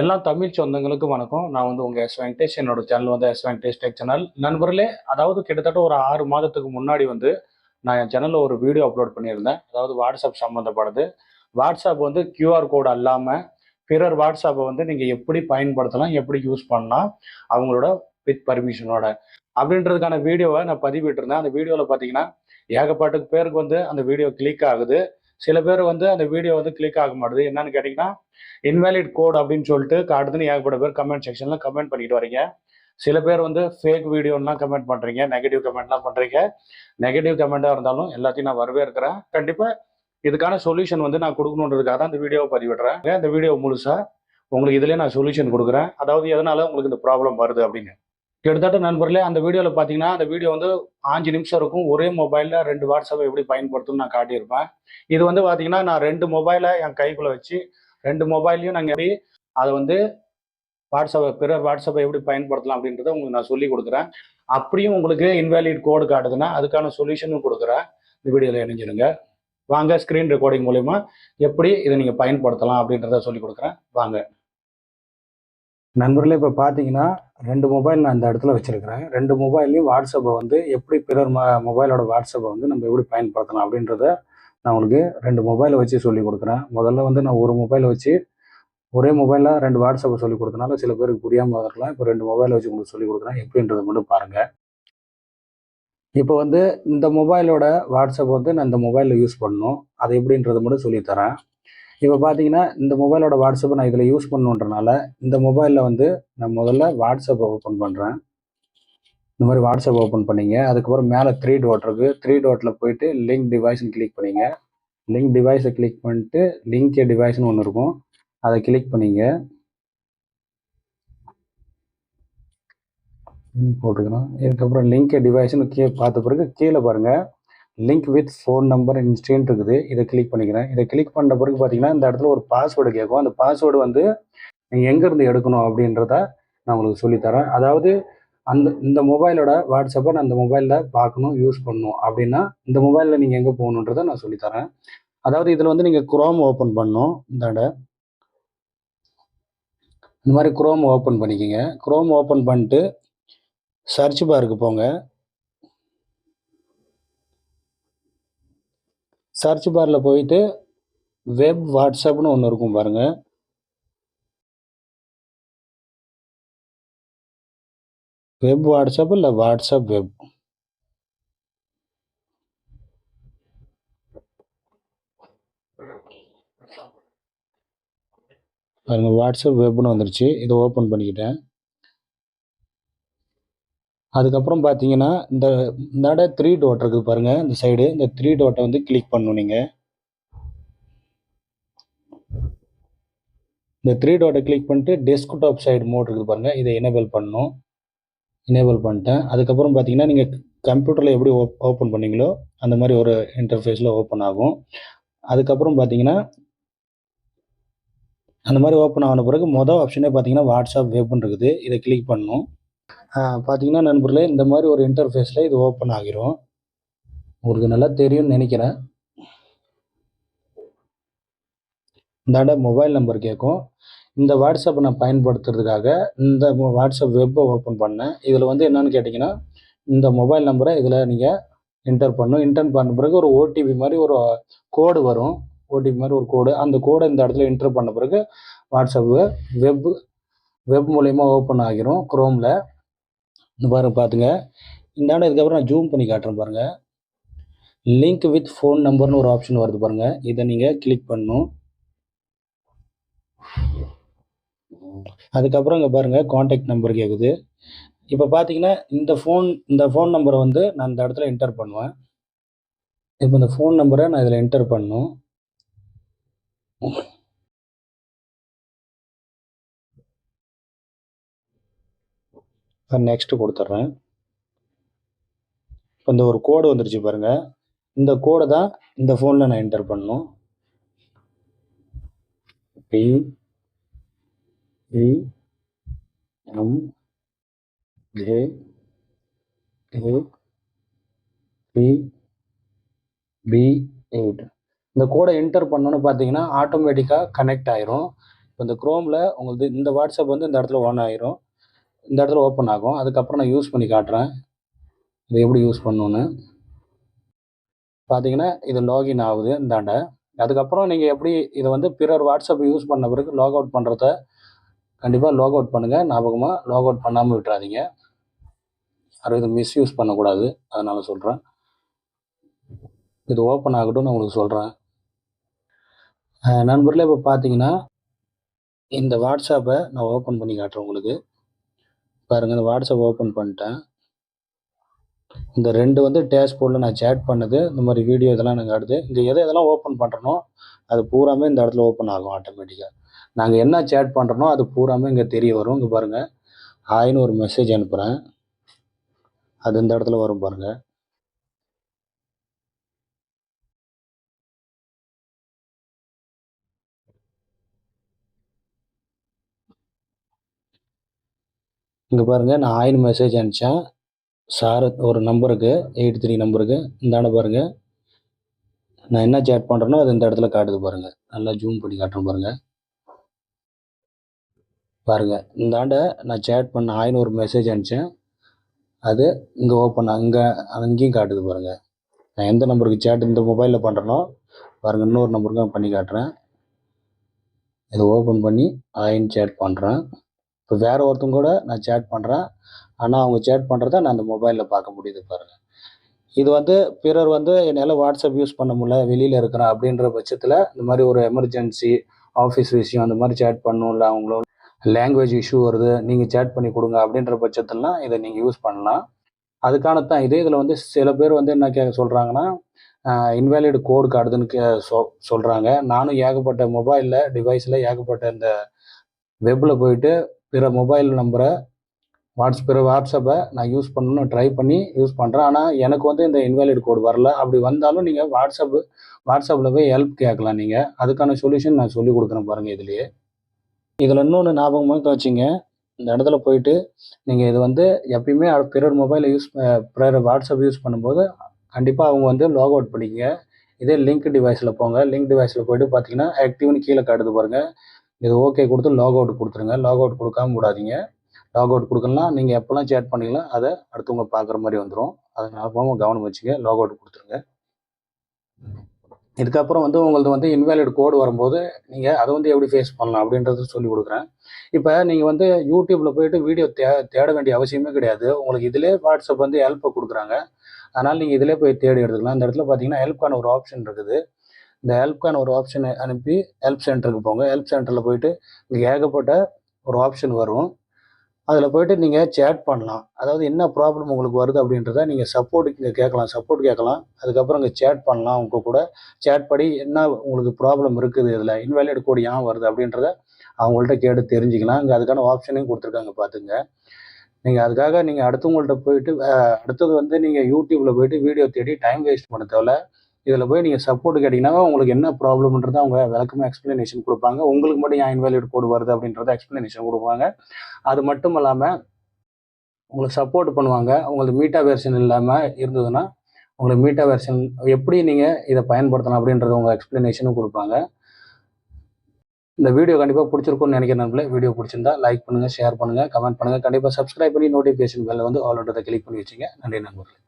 எல்லா தமிழ் சொந்தங்களுக்கும் வணக்கம். நான் வந்து உங்கள் எஸ் வெங்கடேஷ் என்னோட சேனல் வந்து எஸ் வெங்கடேஷ் டெக் சேனல் நண்பர்களே அதாவது கிட்டத்தட்ட ஒரு ஆறு மாதத்துக்கு முன்னாடி வந்து நான் என் சேனலில் ஒரு வீடியோ அப்லோட் பண்ணியிருந்தேன். அதாவது வாட்ஸ்அப் சம்மந்தப்படுது வாட்ஸ்அப் வந்து கியூஆர் கோடு அல்லாமல் பிறர் வாட்ஸ்அப்பை வந்து நீங்கள் எப்படி பயன்படுத்தலாம் எப்படி யூஸ் பண்ணலாம் அவங்களோட வித் பர்மிஷனோட அப்படின்றதுக்கான வீடியோவை நான் பதிவிட்டிருந்தேன். அந்த வீடியோவில் பார்த்தீங்கன்னா ஏகப்பாட்டுக்கு பேருக்கு வந்து அந்த வீடியோ கிளிக் ஆகுது. சில பேர் வந்து அந்த வீடியோ வந்து கிளிக் ஆக மாட்டுது. என்னன்னு கேட்டிங்கன்னா இன்வேலிட் கோட் அப்படின்னு சொல்லிட்டு காட்டுதுன்னு ஏகப்பட்ட பேர் கமெண்ட் செக்ஷனில் கமெண்ட் பண்ணிட்டு வரீங்க. சில பேர் வந்து ஃபேக் வீடியோலாம் கமெண்ட் பண்ணுறீங்க நெகட்டிவ் கமெண்ட்லாம் பண்ணுறீங்க நெகட்டிவ் கமெண்ட்டாக இருந்தாலும் எல்லாத்தையும் நான் வரவே இருக்கிறேன் கண்டிப்பாக இதுக்கான சொல்யூஷன் வந்து நான் கொடுக்கணுன்றதுக்காக தான் இந்த வீடியோவை பதிவிடுறேன். இந்த வீடியோ முழுசாக உங்களுக்கு இதிலே நான் சொல்யூஷன் கொடுக்குறேன். அதாவது எதனால உங்களுக்கு இந்த ப்ராப்ளம் வருது அப்படின்னு. கிட்டத்தட்ட நண்பர்களே அந்த வீடியோவில் பார்த்தீங்கன்னா அந்த வீடியோ வந்து அஞ்சு நிமிஷம் இருக்கும். ஒரே மொபைலில் ரெண்டு வாட்ஸ்அப்பை எப்படி பயன்படுத்தணும்னு நான் காட்டியிருப்பேன். இது வந்து பார்த்தீங்கன்னா நான் ரெண்டு மொபைலை என் கைக்குள்ளே வச்சு ரெண்டு மொபைல்லையும் நாங்கள் எப்படி அதை வந்து வாட்ஸ்அப்பை பிறர் வாட்ஸ்அப்பை எப்படி பயன்படுத்தலாம் அப்படின்றத உங்களுக்கு நான் சொல்லி கொடுக்குறேன். அப்படியும் உங்களுக்கு இன்வேலிட் கோடு காட்டுதுன்னா அதுக்கான சொல்யூஷனும் கொடுக்குறேன். இந்த வீடியோவில் இணைஞ்சிருங்க. வாங்க ஸ்க்ரீன் ரெக்கார்டிங் மூலயமா எப்படி இதை நீங்கள் பயன்படுத்தலாம் அப்படின்றத சொல்லி கொடுக்குறேன். வாங்க. நண்பர்களே இப்போ பார்த்தீங்கன்னா ரெண்டு மொபைல் நான் இந்த இடத்துல வச்சுருக்கிறேன். ரெண்டு மொபைல்லையும் வாட்ஸ்அப்பை வந்து எப்படி பிறர் ம மொபைலோட வாட்ஸ்அப்பை வந்து நம்ம எப்படி பயன்படுத்தலாம் அப்படின்றத நான் உங்களுக்கு ரெண்டு மொபைலை வச்சு சொல்லி கொடுக்குறேன். முதல்ல வந்து நான் ஒரு மொபைலை வச்சு ஒரே மொபைலில் ரெண்டு வாட்ஸ்அப்பை சொல்லி கொடுத்தனால சில பேருக்கு புரியாமல் இருக்கலாம் இப்போ ரெண்டு மொபைலை வச்சு உங்களுக்கு சொல்லி கொடுக்குறேன். எப்படின்றத மட்டும் பாருங்கள் இப்போ வந்து இந்த மொபைலோட வாட்ஸ்அப் வந்து நான் இந்த மொபைலில் யூஸ் பண்ணணும். அது எப்படின்றத மட்டும் சொல்லித்தரேன் இப்போ பார்த்தீங்கன்னா இந்த மொபைலோட வாட்ஸ்அப்பை நான் இதில் யூஸ் பண்ணுன்றனால இந்த மொபைலில் வந்து நான் முதல்ல வாட்ஸ்அப் ஓப்பன் பண்ணுறேன் இந்த மாதிரி வாட்ஸ்அப் ஓப்பன் பண்ணிங்க. அதுக்கப்புறம் மேலே த்ரீ டோட் இருக்கு. த்ரீ டோட்டில் போயிட்டு லிங்க் டிவைஸ்னு கிளிக் பண்ணிங்க. லிங்க் டிவைஸை கிளிக் பண்ணிட்டு லிங்க் டிவைஸ்னு ஒன்று இருக்கும். அதை கிளிக் பண்ணிங்க. போட்டுக்கிறோம் போட்டுக்கலாம். இதுக்கப்புறம் லிங்க் டிவைஸ்னு கீழே பார்த்த பிறகு கீழே பாருங்கள் link with phone number instant இருக்குது. இதை கிளிக் பண்ணிக்கிறேன். இதை கிளிக் பண்ண பிறகு பார்த்தீங்கன்னா இந்த இடத்துல ஒரு பாஸ்வேர்டு கேட்கும். அந்த பாஸ்வேர்டு வந்து நீங்கள் எங்கேருந்து எடுக்கணும் அப்படின்றத நான் உங்களுக்கு சொல்லித்தரேன். அதாவது அந்த இந்த மொபைலோட வாட்ஸ்அப்பை நான் அந்த மொபைலில் பார்க்கணும் யூஸ் பண்ணணும் அப்படின்னா இந்த மொபைலில் நீங்கள் எங்கே போகணுன்றதை நான் சொல்லித்தரேன். அதாவது இதில் வந்து நீங்கள் குரோம் ஓப்பன் பண்ணணும். இந்த இந்த மாதிரி குரோம் ஓப்பன் பண்ணிக்கோங்க. குரோம் ஓப்பன் பண்ணிட்டு சர்ச் பாருக்கு போங்க. சர்ச் பாரில் போயிட்டு வெப் வாட்ஸ்அப்னு ஒன்று இருக்கும் பாருங்கள் வெப் வாட்ஸ்அப் இல்லை வாட்ஸ்அப் வெப் பாருங்கள் வாட்ஸ்அப் வெப்னு வந்துருச்சு. இதை ஓப்பன் பண்ணிக்கிட்டேன். அதுக்கப்புறம் பார்த்தீங்கன்னா இந்த இந்த த்ரீ டோட் இருக்குது பாருங்கள் இந்த சைடு இந்த த்ரீ டோட்டை வந்து கிளிக் பண்ணணும் நீங்கள் இந்த த்ரீ டோட்டை கிளிக் பண்ணிட்டு டெஸ்க்டாப் சைடு மோட் இருக்குது பாருங்கள் இதை எனேபிள் பண்ணணும். எனேபிள் பண்ணிட்டேன். அதுக்கப்புறம் பார்த்தீங்கன்னா நீங்கள் கம்ப்யூட்டரில் எப்படி ஓப்பன் பண்ணீங்களோ அந்த மாதிரி ஒரு இன்டர்ஃபேஸில் ஓப்பன் ஆகும். அதுக்கப்புறம் பார்த்தீங்கன்னா அந்த மாதிரி ஓப்பன் ஆன பிறகு மொதல் ஆப்ஷனே பார்த்தீங்கன்னா வாட்ஸ்அப் வெப்னு இருக்குது. இதை கிளிக் பண்ணணும் பார்த்தீங்கன்னா நண்பர்களே இந்த மாதிரி ஒரு இன்டர்ஃபேஸில் இது ஓப்பன் ஆகிரும். உங்களுக்கு நல்லா தெரியும்னு நினைக்கிறேன். இந்தாண்ட மொபைல் நம்பர் கேட்கும் இந்த வாட்ஸ்அப்பை நான் பயன்படுத்துறதுக்காக இந்த வாட்ஸ்அப் வெப்பை ஓப்பன் பண்ணேன். இதில் வந்து என்னன்னு கேட்டிங்கன்னா இந்த மொபைல் நம்பரை இதில் நீங்கள் என்டர் பண்ணும் என்டர் பண்ண பிறகு ஒரு ஓடிபி மாதிரி ஒரு கோடு வரும். ஓடிபி மாதிரி ஒரு கோடு அந்த கோடை இந்த இடத்துல என்டர் பண்ண பிறகு வாட்ஸ்அப்பு வெப் வெப் மூலயமா ஓப்பன் ஆகிரும் குரோமில் இந்த பாருங்கள் பார்த்துங்க இந்தாண்ட இதுக்கப்புறம் நான் ஜூம் பண்ணி காட்டுறேன் பாருங்கள் லிங்க் வித் ஃபோன் நம்பர்னு ஒரு ஆப்ஷன் வருது பாருங்கள் இதை நீங்கள் கிளிக் பண்ணணும். அதுக்கப்புறம் இங்கே பாருங்கள் காண்டாக்ட் நம்பர் கேட்குது இப்போ பார்த்தீங்கன்னா இந்த ஃபோன் இந்த ஃபோன் நம்பரை வந்து நான் இந்த இடத்துல என்டர் பண்ணுவேன். இப்போ இந்த ஃபோன் நம்பரை நான் இதில் என்டர் பண்ணும் நெக்ஸ்ட்டு கொடுத்துட்றேன். இப்போ இந்த ஒரு கோடு வந்துருச்சு பாருங்கள் இந்த கோடை தான் இந்த ஃபோனில் நான் என்டர் பண்ணணும். B E M J A B B eight இந்த கோடை என்டர் பண்ணோன்னு பார்த்தீங்கன்னா ஆட்டோமேட்டிக்காக கனெக்ட் ஆயிரும். இப்போ இந்த குரோமில் உங்களுக்கு இந்த வாட்ஸ்அப் வந்து இந்த இடத்துல ஓன் ஆயிரும். இந்த இடத்துல ஓப்பன் ஆகும். அதுக்கப்புறம் நான் யூஸ் பண்ணி காட்டுறேன். இதை எப்படி யூஸ் பண்ணணுன்னு பார்த்தீங்கன்னா இது லாகின் ஆகுது இந்தாண்ட அதுக்கப்புறம் நீங்கள் எப்படி இதை வந்து பிறர் வாட்ஸ்அப் யூஸ் பண்ண பிறகு லாக் அவுட் பண்ணுறத கண்டிப்பாக லாக் அவுட் பண்ணுங்கள் ஞாபகமாக லாக் அவுட் பண்ணாமல் விட்டுறாதீங்க. யாரும் இதை மிஸ்யூஸ் பண்ணக்கூடாது. அதனால் சொல்கிறேன் இது ஓப்பன் ஆகட்டும்னு நான் உங்களுக்கு சொல்கிறேன் நண்பர்களே இப்போ பார்த்தீங்கன்னா இந்த வாட்ஸ்அப்பை நான் ஓப்பன் பண்ணி காட்டுறேன் உங்களுக்கு. பாருங்கள் இந்த வாட்ஸ்அப் ஓப்பன் பண்ணிட்டேன். இந்த ரெண்டு வந்து டேஷ்போர்டில் நான் சேட் பண்ணது இந்த மாதிரி வீடியோ இதெல்லாம் எனக்கு அடுத்து இந்த எதை எதெல்லாம் ஓப்பன் பண்ணுறனோ அது பூராமே இந்த இடத்துல ஓப்பன் ஆகும் ஆட்டோமேட்டிக்காக நாங்கள் என்ன சேட் பண்ணுறனோ அது பூராமே இங்கே தெரிய வரும். இங்கே பாருங்கள் ஹாய்னு ஒரு மெசேஜ் அனுப்புகிறேன் அது இந்த இடத்துல வரும் பாருங்கள் இங்கே பாருங்கள் நான் ஆயின் மெசேஜ் அனுப்பிச்சேன். சார் ஒரு நம்பருக்கு எயிட் த்ரீ நம்பருக்கு இந்தாண்ட பாருங்கள் நான் என்ன சேட் பண்ணுறேனோ அது இந்த இடத்துல காட்டுது பாருங்கள் நல்லா ஜூம் பண்ணி காட்டுறேன் பாருங்கள் பாருங்கள் இந்தாண்ட நான் சேட் பண்ண ஆயின் ஒரு மெசேஜ் அனுப்பிச்சேன். அது இங்கே ஓப்பன் அங்கே அங்கேயும் காட்டுது பாருங்கள் நான் எந்த நம்பருக்கு சேட் இந்த மொபைலில் பண்ணுறனோ பாருங்கள் இன்னொரு நம்பருக்கு நான் பண்ணி காட்டுறேன். இதை ஓப்பன் பண்ணி ஆயின் சேட் பண்ணுறேன் இப்போ வேறு ஒருத்தங்க கூட நான் சேட் பண்ணுறேன் ஆனால் அவங்க சேட் பண்ணுறத நான் அந்த மொபைலில் பார்க்க முடியுது பாருங்கள் இது வந்து பிறர் வந்து என்னால் வாட்ஸ்அப் யூஸ் பண்ண முடியல வெளியில் இருக்கிறேன் அப்படின்ற பட்சத்தில் இந்த மாதிரி ஒரு எமர்ஜென்சி ஆஃபீஸ் விஷயம் அந்த மாதிரி சேட் பண்ணணும் இல்லை அவங்களோட லாங்குவேஜ் இஷ்யூ வருது நீங்கள் சேட் பண்ணி கொடுங்க அப்படின்ற பட்சத்திலாம் இதை நீங்கள் யூஸ் பண்ணலாம். அதுக்கான தான் இதே. இதில் வந்து சில பேர் வந்து என்ன கே சொல்கிறாங்கன்னா இன்வேலிட் கோடு கார்டுதுன்னு கே சொ சொல்கிறாங்க நானும் ஏகப்பட்ட மொபைலில் டிவைஸில் ஏகப்பட்ட இந்த வெப்பில் போயிட்டு பிற மொபைல் நம்பரை வாட்ஸ் பிற வாட்ஸ்அப்பை நான் யூஸ் பண்ணணும்னு ட்ரை பண்ணி யூஸ் பண்ணுறேன் ஆனால் எனக்கு வந்து இந்த இன்வாலிட் கோடு வரல. அப்படி வந்தாலும் நீங்கள் வாட்ஸ்அப்பு வாட்ஸ்அப்பில் போய் ஹெல்ப் கேட்கலாம் நீங்கள் அதுக்கான சொல்யூஷன் நான் சொல்லி கொடுக்குறேன் பாருங்கள் இதுலேயே. இதில் இன்னொன்று ஞாபகமாக வச்சுங்க. இந்த இடத்துல போயிட்டு நீங்கள் இது வந்து எப்பயுமே பிறர் மொபைலை யூஸ் பிறர் வாட்ஸ்அப் யூஸ் பண்ணும்போது கண்டிப்பாக அவங்க வந்து லாக் அவுட் பண்ணிக்கங்க. இதே லிங்க் டிவைஸில் போங்க. லிங்க் டிவைஸில் போயிட்டு பார்த்தீங்கன்னா ஆக்டிவ்னு கீழே காட்டுது பாருங்கள் இது ஓகே கொடுத்து லாக் அவுட் கொடுத்துருங்க. லாக் அவுட் கொடுக்காம விடாதீங்க. லாக் அவுட் கொடுக்கலாம் நீங்கள் எப்போல்லாம் சேட் பண்ணீங்களோ அதை அடுத்தவங்க பார்க்குற மாதிரி வந்துடும் அதை ஞாபகமாக கவனம் வச்சுங்க. லாக் அவுட் கொடுத்துருங்க. இதுக்கப்புறம் வந்து உங்களது வந்து இன்வேலிட் கோடு வரும்போது நீங்கள் அதை வந்து எப்படி ஃபேஸ் பண்ணலாம் அப்படின்றத சொல்லி கொடுக்குறேன். இப்போ நீங்கள் வந்து யூடியூப்பில் போயிட்டு வீடியோ தே தேட வேண்டிய அவசியமே கிடையாது. உங்களுக்கு இதிலே வாட்ஸ்அப் வந்து ஹெல்ப்பை கொடுக்குறாங்க. அதனால் நீங்கள் இதிலே போய் தேடி எடுத்துக்கலாம். அந்த இடத்துல பார்த்தீங்கன்னா ஹெல்ப்க்கான ஒரு ஆப்ஷன் இருக்குது. இந்த ஹெல்ப்க்கான ஒரு ஆப்ஷனை அனுப்பி ஹெல்ப் சென்டருக்கு போங்க. ஹெல்ப் சென்டரில் போயிட்டு இங்கே ஏகப்பட்ட ஒரு ஆப்ஷன் வரும். அதில் போயிட்டு நீங்கள் சேட் பண்ணலாம். அதாவது என்ன ப்ராப்ளம் உங்களுக்கு வருது அப்படின்றத நீங்கள் சப்போர்ட்டுக்கு இங்கே கேட்கலாம். சப்போர்ட் கேட்கலாம். அதுக்கப்புறம் இங்கே சேட் பண்ணலாம் அவங்க கூட. சேட் படி என்ன உங்களுக்கு ப்ராப்ளம் இருக்குது இதில் இன்வேலிட் கோடு ஏன் வருது அப்படின்றத அவங்கள்ட்ட கேட்டு தெரிஞ்சுக்கலாம். இங்கே அதுக்கான ஆப்ஷனையும் கொடுத்துருக்காங்க பார்த்துங்க நீங்கள் அதுக்காக நீங்கள் அடுத்தவங்கள்ட்ட போயிட்டு அடுத்தது வந்து நீங்கள் யூடியூப்பில் போயிட்டு வீடியோ தேடி டைம் வேஸ்ட் பண்ண தேவை இதில் போய் நீங்கள் சப்போர்ட் கேட்டிங்கன்னா உங்களுக்கு என்ன ப்ராப்ளம்ன்றதை அவங்க விளக்கமாக எக்ஸ்ப்ளனேஷன் கொடுப்பாங்க. உங்களுக்கு மட்டும் ஏன் இன்வாலிட் கோடு வருது அப்படின்றத எக்ஸ்ப்ளனேஷன் கொடுப்பாங்க. அது மட்டும் இல்லாமல் உங்களுக்கு சப்போர்ட் பண்ணுவாங்க. உங்களுக்கு மீட்டா வெர்ஷன் இல்லாமல் இருந்ததுன்னா உங்களுக்கு மீட்டா வெர்ஷன் எப்படி நீங்கள் இதை பயன்படுத்தலாம் அப்படின்றத உங்கள் எக்ஸ்ப்ளனேஷனும் கொடுப்பாங்க. இந்த வீடியோ கண்டிப்பாக பிடிச்சிருக்கும்னு நினைக்கிறேன் நண்பர்களே. வீடியோ பிடிச்சிருந்தா லைக் பண்ணுங்கள் ஷேர் பண்ணுங்கள் கமெண்ட் பண்ணுங்கள் கண்டிப்பாக சப்ஸ்கிரைப் பண்ணி நோட்டிஃபிகேஷன் பெல்ல வந்து ஆல் கிளிக் பண்ணி வச்சுங்க. நன்றி நண்பர்களே.